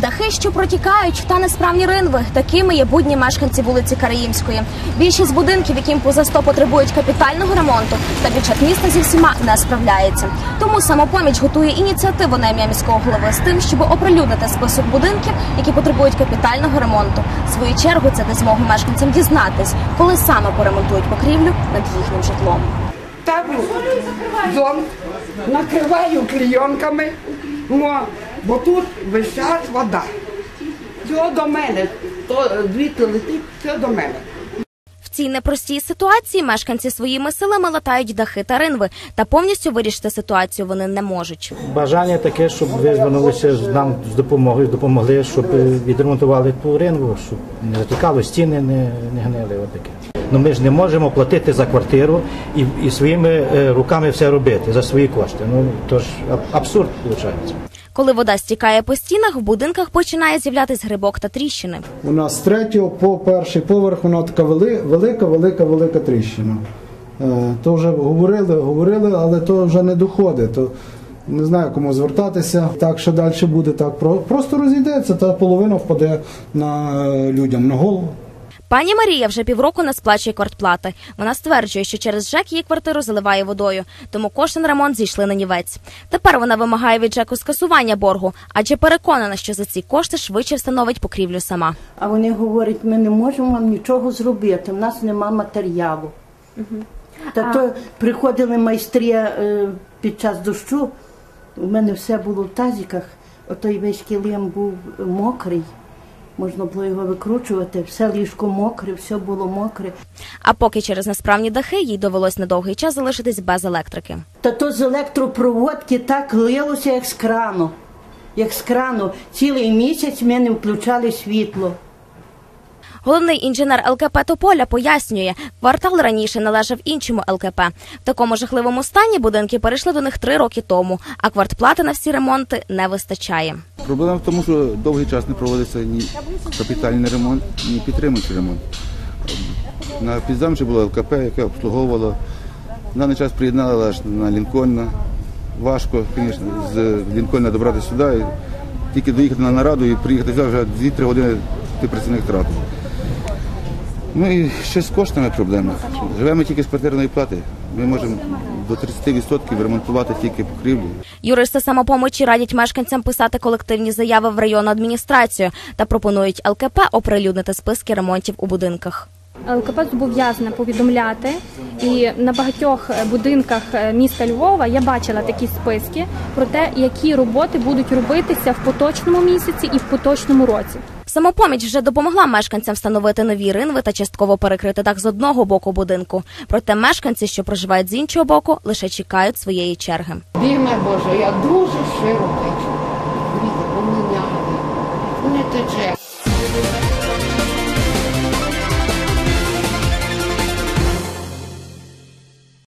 Дахи, що протікають, та несправні ринви. Такими є будні мешканці вулиці Караїмської. Більшість будинків, яким поза 100 потребують капітального ремонту, та бюджет міста зі всіма не справляється. Тому самопоміч готує ініціативу на ім'я міського голови з тим, щоб оприлюднити список будинків, які потребують капітального ремонту. В свою чергу це дасть змогу мешканцям дізнатись, коли саме поремонтують покрівлю над їхнім житлом. ставлю зонт, накриваю клійонками, бо тут висять вода. Все до мене, то звідти летить, все до мене. В цій непростій ситуації мешканці своїми силами латають дахи та ринви, та повністю вирішити ситуацію вони не можуть. Бажання таке, щоб ви звернулися нам з допомогою, допомогли, щоб е, відремонтували ту ринву, щоб не затікало, стіни не, не гнили. Отаке. Ну ми ж не можемо платити за квартиру і, і своїми е, руками все робити за свої кошти. Ну то ж аб- абсурд виходить. Коли вода стікає по стінах, в будинках починає з'являтись грибок та тріщини. У нас з третього по перший поверх вона така велика, велика, велика тріщина. Е, То вже говорили, говорили, але то вже не доходить. То не знаю, кому звертатися. Так що далі буде так. Про- Просто розійдеться, та половина впаде на е, людям на голову. Пані Марія вже півроку не сплачує квартплати. Вона стверджує, що через ЖЕК її квартиру заливає водою, тому кошти на ремонт зійшли на нівець. Тепер вона вимагає від ЖЕКу скасування боргу, адже переконана, що за ці кошти швидше встановить покрівлю сама. А вони говорять, ми не можемо вам нічого зробити, в нас нема матеріалу. Та то приходили майстри е, під час дощу, у мене все було в тазіках, отой весь килим був мокрий, можна було його викручувати, все ліжко мокре, все було мокре. А поки через несправні дахи їй довелось на довгий час залишитись без електрики. Та то з електропроводки так лилося, як з крану. Як з крану. Цілий місяць ми не включали світло. Головний інженер ЛКП Тополя пояснює, квартал раніше належав іншому ЛКП. В такому жахливому стані будинки перейшли до них три роки тому, а квартплати на всі ремонти не вистачає. Проблема в тому, що довгий час не проводиться ні капітальний ремонт, ні підтримуючий ремонт. На підзамчі було ЛКП, яке обслуговувало. В даний час приєднали на Лінкольна. Важко, звісно, з Лінкольна добратися сюди. Тільки доїхати на нараду і приїхати вже 2-3 години ти працівник втратив. Ну і ще з коштами проблема. Живемо тільки з квартирної плати. Ми можемо до 30% ремонтувати тільки покрівлю. Юристи самопомочі радять мешканцям писати колективні заяви в районну адміністрацію та пропонують ЛКП оприлюднити списки ремонтів у будинках. ЛКП зобов'язана повідомляти, і на багатьох будинках е, міста Львова я бачила такі списки про те, які роботи будуть робитися в поточному місяці і в поточному році. Самопоміч вже допомогла мешканцям встановити нові ринви та частково перекрити дах з одного боку будинку. Проте мешканці, що проживають з іншого боку, лише чекають своєї черги. Бігме Боже, я дуже широко. поміняли. Не тече.